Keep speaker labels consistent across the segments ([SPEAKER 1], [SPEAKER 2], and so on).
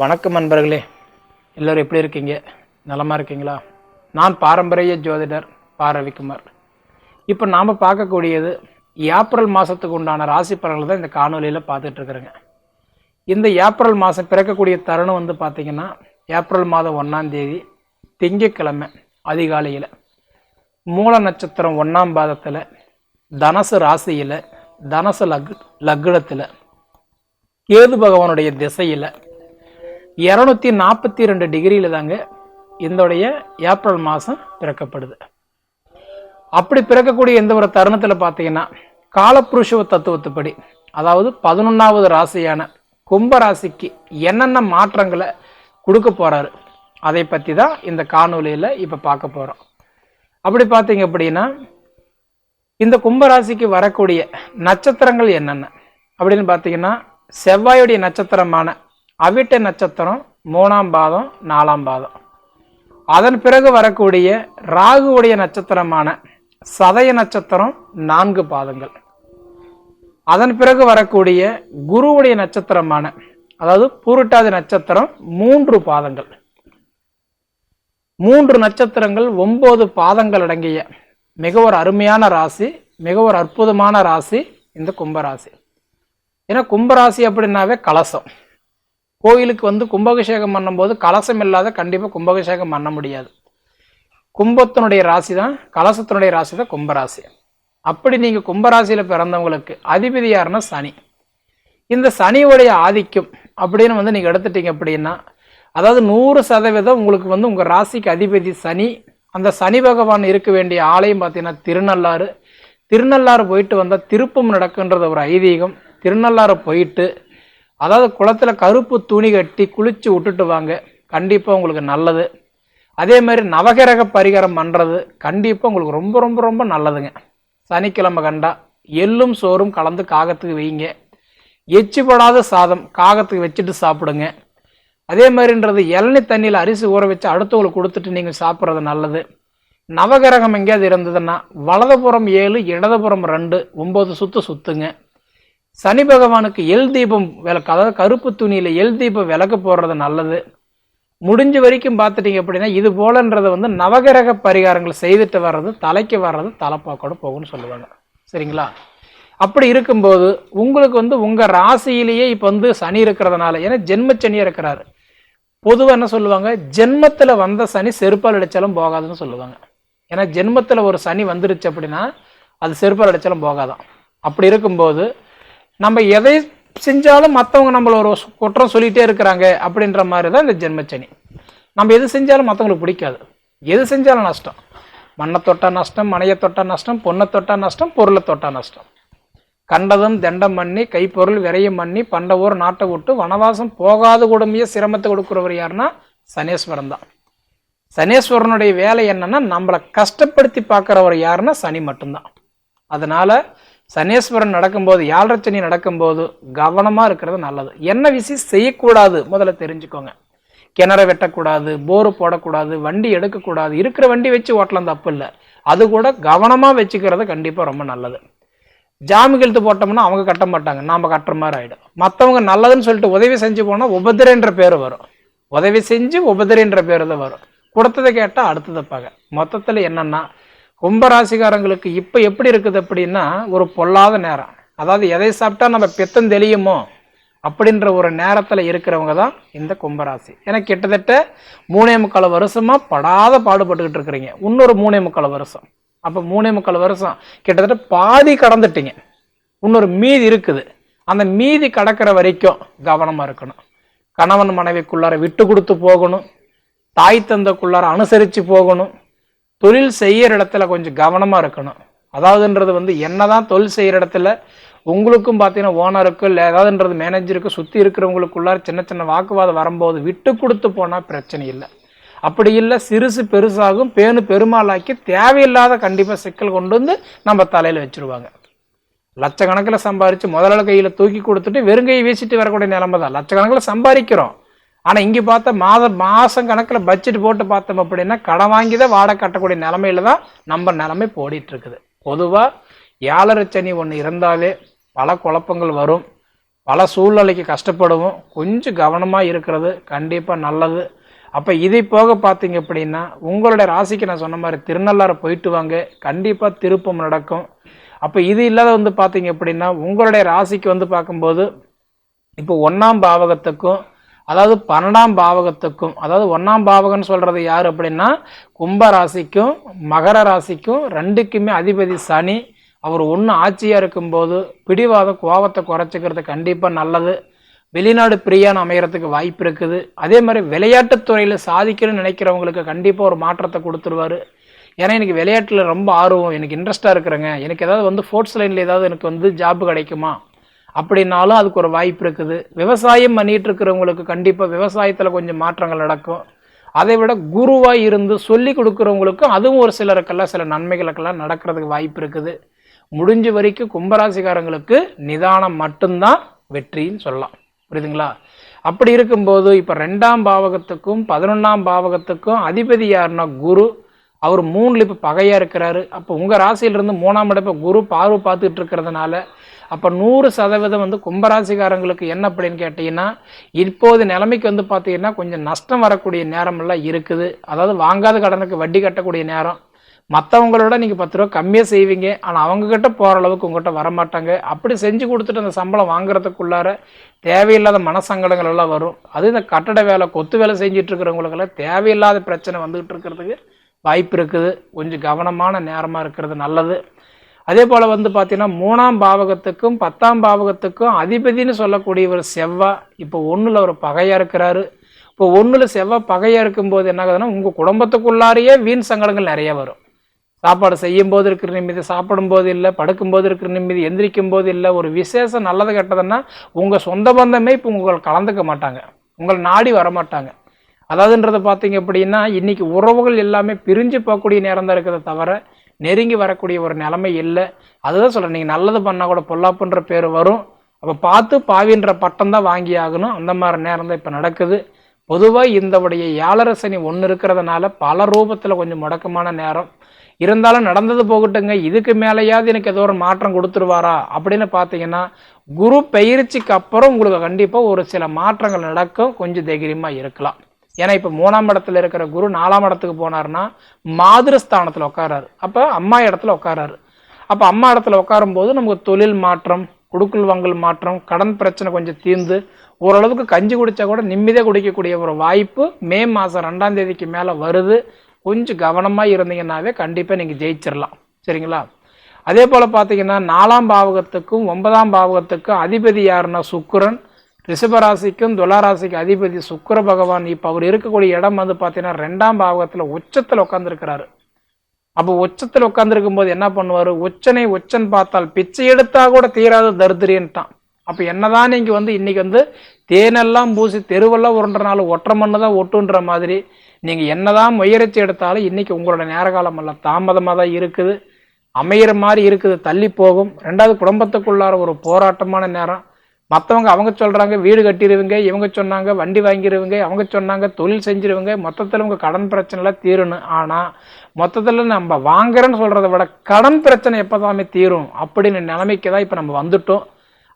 [SPEAKER 1] வணக்கம் நண்பர்களே. எல்லோரும் எப்படி இருக்கீங்க? நலமாக இருக்கீங்களா? நான் பாரம்பரிய ஜோதிடர் பா ரவிக்குமார் இப்போ நாம் பார்க்கக்கூடியது ஏப்ரல் மாதத்துக்கு உண்டான ராசி பலன்கள் தான் இந்த காணொலியில் பார்த்துட்ருக்குறேங்க. இந்த ஏப்ரல் மாதம் பிறக்கக்கூடிய தருணம் வந்து பார்த்திங்கன்னா ஏப்ரல் மாதம் ஒன்றாம் தேதி திங்கட்கிழமை அதிகாலையில். மூல நட்சத்திரம் ஒன்றாம் பாதத்தில் தனசு ராசியில் தனசு லக் லக்னத்தில் கேது பகவானுடைய திசையில் இரநூத்தி நாற்பத்தி ரெண்டு டிகிரியில் தாங்க இதோடைய ஏப்ரல் மாதம் பிறக்கப்படுது. அப்படி பிறக்கக்கூடிய எந்த ஒரு தருணத்தில் பார்த்தீங்கன்னா காலப்புருஷவ தத்துவத்துப்படி அதாவது பதினொன்றாவது ராசியான கும்ப ராசிக்கு என்னென்ன மாற்றங்களை கொடுக்க போகிறாரு அதை பற்றி தான் இந்த காணொலியில் இப்போ பார்க்க போகிறோம் அப்படி பார்த்தீங்க அப்படின்னா இந்த கும்பராசிக்கு வரக்கூடிய நட்சத்திரங்கள் என்னென்ன? அப்படின்னு பார்த்தீங்கன்னா செவ்வாயுடைய நட்சத்திரமான அவிட்ட நட்சத்திரம் மூணாம் பாதம் நாலாம் பாதம். அதன் பிறகு வரக்கூடிய ராகுவுடைய நட்சத்திரமான சதய நட்சத்திரம் நான்கு பாதங்கள். அதன் பிறகு வரக்கூடிய குருவுடைய நட்சத்திரமான அதாவது பூருட்டாதி நட்சத்திரம் மூன்று பாதங்கள். மூன்று நட்சத்திரங்கள் ஒன்பது பாதங்கள் அடங்கிய மிக ஒரு அருமையான ராசி மிக ஒரு அற்புதமான ராசி இந்த கும்பராசி. ஏன்னா கும்பராசி அப்படின்னாவே கலசம். கோயிலுக்கு வந்து கும்பாபிஷேகம் பண்ணும்போது கலசம் இல்லாத கண்டிப்பாக கும்பாபிஷேகம் பண்ண முடியாது. கும்பத்தினுடைய ராசி தான் கலசத்தினுடைய ராசி தான் கும்பராசி. அப்படி நீங்கள் கும்பராசியில் பிறந்தவங்களுக்கு அதிபதி யாருன்னா சனி. இந்த சனியுடைய ஆதிக்கம் அப்படின்னு வந்து நீங்கள் எடுத்துட்டீங்க அப்படின்னா அதாவது நூறு சதவீதம் உங்களுக்கு வந்து உங்கள் ராசிக்கு அதிபதி சனி. அந்த சனி பகவான் இருக்க வேண்டிய ஆலயம் பார்த்தீங்கன்னா திருநள்ளாறு. திருநள்ளாறு போயிட்டு வந்தால் திருப்பம் நடக்குன்றது ஒரு ஐதீகம். திருநள்ளாறு போயிட்டு அதாவது குளத்தில் கருப்பு துணி கட்டி குளிச்சு விட்டுட்டு வாங்க. கண்டிப்பாக உங்களுக்கு நல்லது. அதே மாதிரி நவகிரக பரிகாரம் பண்ணுறது கண்டிப்பாக உங்களுக்கு ரொம்ப ரொம்ப ரொம்ப நல்லதுங்க. சனிக்கிழமை கண்டா எள்ளும் சோறும் கலந்து காகத்துக்கு வைங்க. எச்சிப்படாத சாதம் காகத்துக்கு வச்சுட்டு சாப்பிடுங்க. அதே மாதிரின்றது இளநி தண்ணியில் அரிசி ஊற வச்சு அடுத்தவங்களுக்கு கொடுத்துட்டு நீங்கள் சாப்பிட்றது நல்லது. நவகிரகம் எங்கேயாவது இருந்ததுன்னா வலதுபுறம் ஏழு இடதுபுறம் ரெண்டு ஒம்பது சுற்று சுத்துங்க. சனி பகவானுக்கு எல் தீபம் விளக்கு அதாவது கருப்பு துணியில் எல் தீபம் விளக்கு போடுறது நல்லது. முடிஞ்ச வரைக்கும் பார்த்துட்டீங்க அப்படின்னா இது போலன்றதை வந்து நவகிரக பரிகாரங்கள் செய்துட்டு வர்றது தலைக்கு வர்றது தலைப்பாக்கோட போகும்னு சொல்லுவாங்க. சரிங்களா? அப்படி இருக்கும்போது உங்களுக்கு வந்து உங்கள் ராசியிலேயே இப்போ வந்து சனி இருக்கிறதுனால ஏன்னா ஜென்மச்சனியாக இருக்கிறாரு. பொதுவாக என்ன சொல்லுவாங்க? ஜென்மத்தில் வந்த சனி செருப்பால் அடித்தாலும் போகாதுன்னு சொல்லுவாங்க. ஏன்னா ஜென்மத்தில் ஒரு சனி வந்துருச்சு அப்படின்னா அது செருப்பால் அடித்தாலும் போகாதான். அப்படி இருக்கும்போது நம்ம எதை செஞ்சாலும் மற்றவங்க நம்மள ஒரு குற்றம் சொல்லிகிட்டே இருக்கிறாங்க அப்படின்ற மாதிரி தான் இந்த ஜென்மச்சனி. நம்ம எது செஞ்சாலும் மற்றவங்களுக்கு பிடிக்காது. எது செஞ்சாலும் நஷ்டம். மண்ணை தொட்டா நஷ்டம் மனையை தொட்டா நஷ்டம் பொண்ணை தொட்டா நஷ்டம் பொருளை தொட்டா நஷ்டம். கண்டதும் தண்டம் பண்ணி கைப்பொருள் விரையும் பண்ணி பண்டவோர் நாட்டை விட்டு வனவாசம் போகாத கொடுமையே சிரமத்தை கொடுக்குறவர் யாருன்னா சனீஸ்வரன் தான். சனீஸ்வரனுடைய வேலை என்னன்னா நம்மளை கஷ்டப்படுத்தி பார்க்குறவர் யாருன்னா சனி மட்டும்தான். அதனால சனீஸ்வரன் நடக்கும்போது யாழ்ரச்சனி நடக்கும்போது கவனமாக இருக்கிறது நல்லது. என்ன விஷயம் செய்யக்கூடாது? முதல்ல தெரிஞ்சுக்கோங்க. கிணற வெட்டக்கூடாது போரு போடக்கூடாது வண்டி எடுக்கக்கூடாது. இருக்கிற வண்டி வச்சு ஓட்டலாம் தப்பு இல்லை. அது கூட கவனமாக வச்சுக்கிறது கண்டிப்பாக ரொம்ப நல்லது. ஜாமி கழுத்து போட்டோம்னா அவங்க கட்ட மாட்டாங்க. நாம் கட்டுற மாதிரி ஆகிடும் மற்றவங்க நல்லதுன்னு சொல்லிட்டு உதவி செஞ்சு போனால் உபதிரன்ற பேர் வரும். உதவி செஞ்சு உபதிரன்ற பேர் தான் வரும். கொடுத்ததை கேட்டால் அடுத்ததை பார்க்க. மொத்தத்தில் என்னென்னா கும்பராசிக்காரங்களுக்கு இப்போ எப்படி இருக்குது அப்படின்னா ஒரு பொல்லாத நேரம். அதாவது எதை சாப்பிட்டா நம்ம பித்தம் தெளியுமோ அப்படின்ற ஒரு நேரத்தில் இருக்கிறவங்க தான் இந்த கும்பராசி. ஏன்னா கிட்டத்தட்ட மூணே முக்கால் வருஷமாக படாத பாடுபட்டுக்கிட்டு இருக்கிறீங்க. இன்னொரு மூணே முக்கால் வருஷம். அப்போ மூணே முக்கால் வருஷம் கிட்டத்தட்ட பாதி கடந்துட்டீங்க. இன்னொரு மீதி இருக்குது. அந்த மீதி கடக்கிற வரைக்கும் கவனமாக இருக்கணும். கணவன் மனைவிக்குள்ளார விட்டு கொடுத்து போகணும். தாய் தந்தைக்குள்ளார அனுசரித்து போகணும். தொழில் செய்கிற இடத்துல கொஞ்சம் கவனமாக இருக்கணும். அதாவதுன்றது வந்து என்னதான் தொழில் செய்கிற இடத்துல உங்களுக்கும் பார்த்தீங்கன்னா ஓனருக்கு இல்லை ஏதாவதுன்றது மேனேஜருக்கு சுற்றி இருக்கிறவங்களுக்குள்ளார சின்ன சின்ன வாக்குவாதம் வரும்போது விட்டு கொடுத்து போனால் பிரச்சனை இல்லை. அப்படி இல்லை சிறுசு பெருசாகும் பேணு பெருமாளாக்கி தேவையில்லாத கண்டிப்பாக சிக்கல் கொண்டு வந்து நம்ம தலையில் வச்சுருவாங்க. லட்சக்கணக்கில் சம்பாரித்து முதலாள கையில் தூக்கி கொடுத்துட்டு வெறுங்கையை வீசிட்டு வரக்கூடிய நிலமை தான் லட்சக்கணக்கில் சம்பாதிக்கிறோம். ஆனால் இங்கே பார்த்தா மாதம் மாதம் கணக்கில் பட்ஜெட் போட்டு பார்த்தோம் அப்படின்னா கடன் வாங்கி தான் வாடகை கட்டக்கூடிய நிலமையில தான் நம்ம நிலைமை போடிட்டு இருக்குது பொதுவாக ஏழரை சனி ஒன்று இருந்தாலே பல குழப்பங்கள் வரும். பல சூழ்நிலைக்கு கஷ்டப்படுவோம். கொஞ்சம் கவனமாக இருக்கிறது கண்டிப்பாக நல்லது. அப்போ இதை போக பார்த்தீங்க அப்படின்னா உங்களுடைய ராசிக்கு நான் சொன்ன மாதிரி திருநள்ளாறு போயிட்டு வாங்க. கண்டிப்பாக திருப்பம் நடக்கும். அப்போ இது இல்லாத வந்து பார்த்தீங்க அப்படின்னா உங்களுடைய ராசிக்கு வந்து பார்க்கும்போது இப்போ ஒன்றாம் பாவகத்துக்கும் அதாவது பன்னெண்டாம் பாவகத்துக்கும் அதாவது ஒன்றாம் பாவகம்னு சொல்கிறது யார் அப்படின்னா கும்ப ராசிக்கும் மகர ராசிக்கும் ரெண்டுக்குமே அதிபதி சனி. அவர் ஒன்று ஆட்சியாக இருக்கும்போது பிடிவாத கோபத்தை குறைச்சிக்கிறது கண்டிப்பாக நல்லது. வெளிநாடு பிரியான் அமையறதுக்கு வாய்ப்பு இருக்குது. அதே மாதிரி விளையாட்டுத்துறையில் சாதிக்கணும்னு நினைக்கிறவங்களுக்கு கண்டிப்பாக ஒரு மாற்றத்தை கொடுத்துருவாரு. ஏன்னா எனக்கு விளையாட்டில் ரொம்ப ஆர்வம் எனக்கு இன்ட்ரெஸ்ட்டாக இருக்கிறேங்க. எனக்கு ஏதாவது வந்து ஸ்போர்ட்ஸ் லைனில் ஏதாவது எனக்கு வந்து ஜாப் கிடைக்குமா? அப்படின்னாலும் அதுக்கு ஒரு வாய்ப்பு இருக்குது. விவசாயம் பண்ணிட்டு இருக்கிறவங்களுக்கு கண்டிப்பாக விவசாயத்தில் கொஞ்சம் மாற்றங்கள் நடக்கும். அதை விட குருவாக இருந்து சொல்லி கொடுக்குறவங்களுக்கும் அதுவும் ஒரு சிலருக்கெல்லாம் சில நன்மைகளுக்கெல்லாம் நடக்கிறதுக்கு வாய்ப்பு இருக்குது. முடிஞ்ச வரைக்கும் கும்பராசிக்காரங்களுக்கு நிதானம் மட்டும்தான் வெற்றின்னு சொல்லலாம். புரியுதுங்களா? அப்படி இருக்கும்போது இப்போ ரெண்டாம் பாவகத்துக்கும் பதினொன்றாம் பாவகத்துக்கும் அதிபதி யாருன்னா குரு. அவர் மூணில் இப்போ பகையாக இருக்கிறாரு. அப்போ உங்கள் ராசியிலிருந்து மூணாம் இடப்ப குரு பார்வை பார்த்துட்டு இருக்கிறதுனால அப்போ நூறு சதவீதம் வந்து கும்பராசிக்காரங்களுக்கு என்ன அப்படின்னு கேட்டிங்கன்னா இப்போது நிலைமைக்கு வந்து பார்த்தீங்கன்னா கொஞ்சம் நஷ்டம் வரக்கூடிய நேரமெல்லாம் இருக்குது. அதாவது வாங்காத கடனுக்கு வட்டி கட்டக்கூடிய நேரம். மற்றவங்களோட நீங்கள் பத்து ரூபா கம்மியாக செய்வீங்க. ஆனால் அவங்கக்கிட்ட போகிற அளவுக்கு உங்கள்கிட்ட வரமாட்டாங்க. அப்படி செஞ்சு கொடுத்துட்டு அந்த சம்பளம் வாங்குறதுக்குள்ளார தேவையில்லாத மனசங்கடங்கள் எல்லாம் வரும். அது இந்த கட்டட வேலை கொத்து வேலை செஞ்சுட்டு இருக்கிறவங்களுக்கெல்லாம் தேவையில்லாத பிரச்சனை வந்துகிட்டு இருக்கிறதுக்கு வாய்ப்பு இருக்குது. கொஞ்சம் கவனமான நேரமாக இருக்கிறது நல்லது. அதே போல் வந்து பார்த்தீங்கன்னா மூணாம் பாவகத்துக்கும் பத்தாம் பாவகத்துக்கும் அதிபதினு சொல்லக்கூடியவர் செவ்வாய் இப்போ ஒன்றில் ஒரு பகையாக இருக்கிறாரு. இப்போ ஒன்றில் செவ்வாய் பகையாக இருக்கும்போது என்ன ஆகுதுன்னா உங்கள் குடும்பத்துக்குள்ளாரையே வீண் சங்கடங்கள் நிறைய வரும். சாப்பாடு செய்யும் போது இருக்கிற நிம்மதி சாப்பிடும்போது இல்லை படுக்கும்போது இருக்கிற நிம்மதி எந்திரிக்கும் போது இல்லை ஒரு விசேஷம் நல்லது கெட்டதுன்னா உங்கள் சொந்த பந்தமே இப்போ உங்களை கலந்துக்க மாட்டாங்க. உங்களை நாடி வரமாட்டாங்க அதாவதுன்றதை பார்த்தீங்க அப்படின்னா இன்றைக்கி உறவுகள் எல்லாமே பிரிஞ்சு போகக்கூடிய நேரம் தான் இருக்கிறத தவிர நெருங்கி வரக்கூடிய ஒரு நிலைமை இல்லை. அதுதான் சொல்கிறேன் நீங்கள் நல்லது பண்ணால் கூட பொல்லாப்புன்ற பேர் வரும். அப்போ பார்த்து பாவின்ற பட்டம் தான் வாங்கி ஆகணும் அந்த மாதிரி நேரம் தான் இப்போ நடக்குது. பொதுவாக இந்தவுடைய ஏழரை சனி ஒன்று இருக்கிறதுனால பல ரூபத்தில் கொஞ்சம் முடக்கமான நேரம். இருந்தாலும் நடந்தது போகட்டுங்க. இதுக்கு மேலேயாவது எனக்கு ஏதோ ஒரு மாற்றம் கொடுத்துருவாரா? அப்படின்னு பார்த்தீங்கன்னா குரு பயிற்சிக்கு அப்புறம் உங்களுக்கு கண்டிப்பாக ஒரு சில மாற்றங்கள் நடக்கும். கொஞ்சம் தைரியமாக இருக்கலாம். ஏன்னா இப்போ மூணாம் இடத்துல இருக்கிற குரு நாலாம் இடத்துக்கு போனார்னா மாதிரஸ்தானத்தில் உட்காராரு அப்போ அம்மா இடத்துல உட்காராரு அப்போ அம்மா இடத்துல உட்காரும்போது நமக்கு தொழில் மாற்றம் குடுக்கல் வாங்கல் மாற்றம் கடன் பிரச்சனை கொஞ்சம் தீர்ந்து ஓரளவுக்கு கஞ்சி குடித்தா கூட நிம்மதியாக குடிக்கக்கூடிய ஒரு வாய்ப்பு மே மாதம் ரெண்டாம் தேதிக்கு மேலே வருது. கொஞ்சம் கவனமாக இருந்தீங்கன்னாவே கண்டிப்பாக நீங்கள் ஜெயிச்சிடலாம் சரிங்களா? அதே போல் பார்த்தீங்கன்னா நாலாம் பாவகத்துக்கும் ஒன்பதாம் பாவகத்துக்கும் அதிபதி யாருன்னா சுக்கிரன். ரிஷபராசிக்கும் துளாராசிக்கும் அதிபதி சுக்கர பகவான் இப்போ அவர் இருக்கக்கூடிய இடம் வந்து பார்த்தீங்கன்னா ரெண்டாம் பாவகத்தில் உச்சத்தில் உட்காந்துருக்கிறாரு அப்போ உச்சத்தில் உட்காந்துருக்கும் போது என்ன பண்ணுவார்? உச்சனை உச்சன் பார்த்தால் பிச்சை எடுத்தா கூட தீராத தரித்திரியன்ட்டான். அப்போ என்னதான் நீங்கள் வந்து இன்றைக்கி வந்து தேனெல்லாம் பூசி தெருவெல்லாம் உருண்டனாலும் ஒற்றை மண்ணு தான் ஒட்டுன்ற மாதிரி நீங்கள் என்னதான் முயற்சி எடுத்தாலும் இன்றைக்கி உங்களோட நேரகாலம் எல்லாம் தாமதமாக தான் இருக்குது. அமையிற மாதிரி இருக்குது தள்ளி போகும். ரெண்டாவது குடும்பத்துக்குள்ளார ஒரு போராட்டமான நேரம். மற்றவங்க அவங்க சொல்கிறாங்க வீடு கட்டிடுவீங்க இவங்க சொன்னாங்க வண்டி வாங்கிடுவீங்க அவங்க சொன்னாங்க தொழில் செஞ்சிருவங்க மொத்தத்தில் உங்கள் கடன் பிரச்சனைலாம் தீரணும். ஆனால் மொத்தத்தில் நம்ம வாங்குறேன்னு சொல்கிறத விட கடன் பிரச்சனை எப்போதாமே தீரும் அப்படின்னு நிலைமைக்கு தான் இப்போ நம்ம வந்துட்டோம்.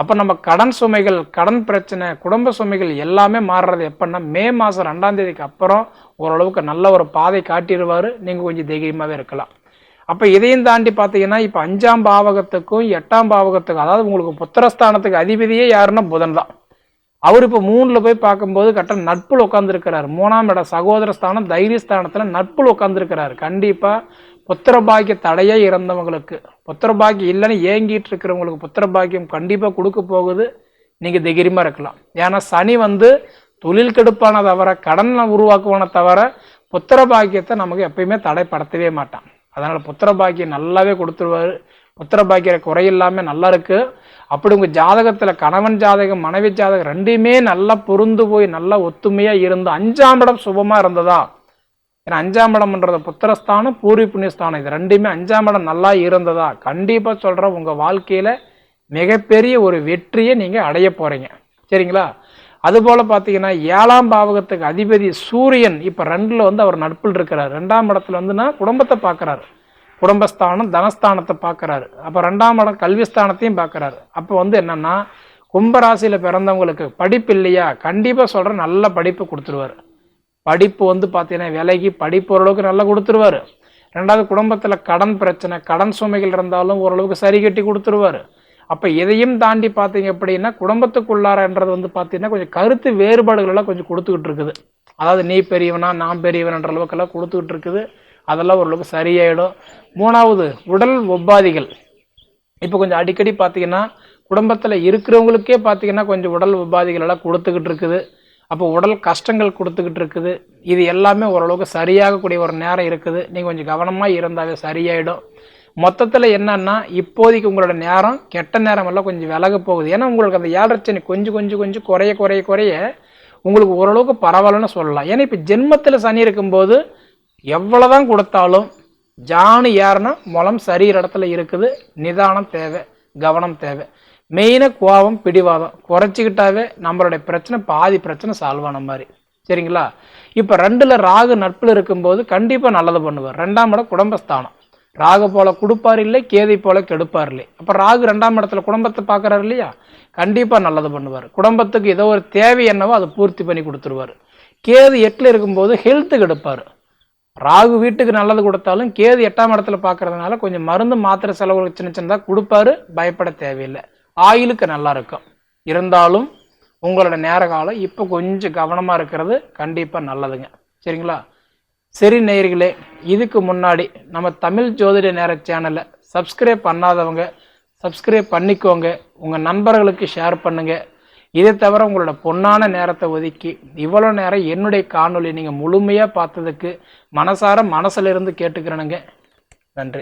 [SPEAKER 1] அப்போ நம்ம கடன் சுமைகள் கடன் பிரச்சனை குடும்ப சுமைகள் எல்லாமே மாறுறது எப்படின்னா மே மாதம் ரெண்டாம் தேதிக்கு அப்புறம் ஓரளவுக்கு நல்ல ஒரு பாதை காட்டிடுவார். நீங்கள் கொஞ்சம் தைரியமாகவே இருக்கலாம். அப்போ இதையும் தாண்டி பார்த்தீங்கன்னா இப்போ அஞ்சாம் பாவகத்துக்கும் எட்டாம் பாவகத்துக்கும் அதாவது உங்களுக்கு புத்திரஸ்தானத்துக்கு அதிபதியே யாருன்னா புதன் தான். அவர் இப்போ மூணில் போய் பார்க்கும்போது கரெக்டாக நட்புல உட்காந்துருக்கிறார் மூணாம் இடம் சகோதர ஸ்தானம் தைரியஸ்தானத்தில் நட்புல உட்காந்துருக்கிறார் கண்டிப்பாக புத்திர பாக்கிய தடையே இறந்தவங்களுக்கு புத்திர பாக்கியம் இல்லைன்னு ஏங்கிட்டு இருக்கிறவங்களுக்கு புத்திர பாக்கியம் கண்டிப்பாக கொடுக்க போகுது. நீங்கள் தைரியமாக இருக்கலாம். ஏன்னா சனி வந்து தொழில் கெடுப்பான தவிர கடனை உருவாக்குவான தவிர புத்திர பாக்கியத்தை நமக்கு எப்பயுமே தடைப்படுத்தவே மாட்டான். அதனால் புத்திர பாக்கியம் நல்லாவே கொடுத்துருவாரு. புத்திர பாக்கிய குறையில்லாமல் நல்லா இருக்குது அப்படி உங்கள் ஜாதகத்தில் கணவன் ஜாதகம் மனைவி ஜாதகம் ரெண்டுமே நல்லா பொருந்து போய் நல்லா ஒத்துமையாக இருந்து அஞ்சாம் இடம் சுபமாக இருந்ததா? ஏன்னா அஞ்சாம் இடம்ன்றது புத்திரஸ்தானம் பூர்வி புண்ணியஸ்தானம். இது ரெண்டுமே அஞ்சாம் இடம் நல்லா இருந்ததா? கண்டிப்பாக சொல்கிறேன் உங்கள் வாழ்க்கையில் மிகப்பெரிய ஒரு வெற்றியை நீங்கள் அடைய போகிறீங்க சரிங்களா? அதுபோல் பார்த்தீங்கன்னா ஏழாம் பாவகத்துக்கு அதிபதி சூரியன் இப்போ ரெண்டில் வந்து அவர் நட்பில் இருக்கிறார். ரெண்டாம் இடத்துல வந்துன்னா குடும்பத்தை பார்க்குறாரு குடும்பஸ்தானம் தனஸ்தானத்தை பார்க்குறாரு அப்போ ரெண்டாம் இடம் கல்விஸ்தானத்தையும் பார்க்குறாரு அப்போ வந்து என்னென்னா கும்பராசியில் பிறந்தவங்களுக்கு படிப்பு இல்லையா? கண்டிப்பாக சொல்கிற நல்ல படிப்பு கொடுத்துருவார். படிப்பு வந்து பார்த்தீங்கன்னா விலைக்கு படிப்பு ஓரளவுக்கு நல்லா கொடுத்துருவாரு. ரெண்டாவது குடும்பத்தில் கடன் பிரச்சனை கடன் சுமைகள் இருந்தாலும் ஓரளவுக்கு சரி கட்டி கொடுத்துருவாரு. அப்போ எதையும் தாண்டி பார்த்தீங்க அப்படின்னா குடும்பத்துக்குள்ளாரன்றது வந்து பார்த்தீங்கன்னா கொஞ்சம் கருத்து வேறுபாடுகள் எல்லாம் கொஞ்சம் கொடுத்துக்கிட்டு இருக்குது. அதாவது நீ பெரியவனா நான் பெரியவன்ற அளவுக்கெல்லாம் கொடுத்துக்கிட்டு இருக்குது. அதெல்லாம் ஓரளவுக்கு சரியாயிடும். மூணாவது உடல் உபாதிகள். இப்போ கொஞ்சம் அடிக்கடி பார்த்தீங்கன்னா குடும்பத்தில் இருக்கிறவங்களுக்கே பார்த்தீங்கன்னா கொஞ்சம் உடல் உபாதிகள் எல்லாம் கொடுத்துக்கிட்டு இருக்குது. அப்போ உடல் கஷ்டங்கள் கொடுத்துக்கிட்டு இருக்குது. இது எல்லாமே ஓரளவுக்கு சரியாகக்கூடிய ஒரு நேரம் இருக்குது. நீங்கள் கொஞ்சம் கவனமாக இருந்தாவே சரியாயிடும். மொத்தத்தில் என்னன்னா இப்போதைக்கு உங்களோட நேரம் கெட்ட நேரம் எல்லாம் கொஞ்சம் விலக போகுது. ஏன்னா உங்களுக்கு அந்த ஏழரச்சனை கொஞ்சம் கொஞ்சம் கொஞ்சம் குறைய குறைய குறைய உங்களுக்கு ஓரளவுக்கு பரவாயில்லன்னு சொல்லலாம். ஏன்னா இப்போ ஜென்மத்தில் சனி இருக்கும்போது எவ்வளோதான் கொடுத்தாலும் ஜானு ஏறுனா முளம் சரியிற இடத்துல இருக்குது. நிதானம் தேவை கவனம் தேவை. மெயினாக கோபம் பிடிவாதம். குறைச்சிக்கிட்டாவே நம்மளுடைய பிரச்சனை பாதி பிரச்சனை சால்வ் ஆன மாதிரி. சரிங்களா? இப்போ ரெண்டில் ராகு நட்பில் இருக்கும்போது கண்டிப்பாக நல்லது பண்ணுவார். ரெண்டாம் இடம் குடும்பஸ்தானம். ராகு போல கொடுப்பார் இல்லை கேதை போல கெடுப்பார் இல்லை. அப்போ ராகு ரெண்டாம் இடத்துல குடும்பத்தை பார்க்குறாரு இல்லையா? கண்டிப்பாக நல்லது பண்ணுவார். குடும்பத்துக்கு ஏதோ ஒரு தேவை என்னவோ அதை பூர்த்தி பண்ணி கொடுத்துருவார். கேது எட்டில் இருக்கும்போது ஹெல்த்து கெடுப்பார் ராகு வீட்டுக்கு நல்லது கொடுத்தாலும் கேது எட்டாம் இடத்துல பார்க்கறதுனால கொஞ்சம் மருந்து மாத்திரை செலவு சின்ன சின்னதாக கொடுப்பாரு பயப்பட தேவையில்லை. ஆயிலுக்கு நல்லா இருக்கும். இருந்தாலும் உங்களோட நேர காலம் இப்போ கொஞ்சம் கவனமாக இருக்கிறது கண்டிப்பாக நல்லதுங்க. சரிங்களா? சரி நேயர்களே இதுக்கு முன்னாடி நம்ம தமிழ் ஜோதிட நேர சேனலை சப்ஸ்கிரைப் பண்ணாதவங்க சப்ஸ்கிரைப் பண்ணிக்கோங்க. உங்கள் நண்பர்களுக்கு ஷேர் பண்ணுங்கள் இதை தவிர உங்களோட பொன்னான நேரத்தை ஒதுக்கி இவ்வளோ நேரம் என்னுடைய காணொளி நீங்கள் முழுமையாக பார்த்ததுக்கு மனசார மனசிலிருந்து கேட்டுக்கிறனுங்க கேட்டுக்கிறேனுங்க.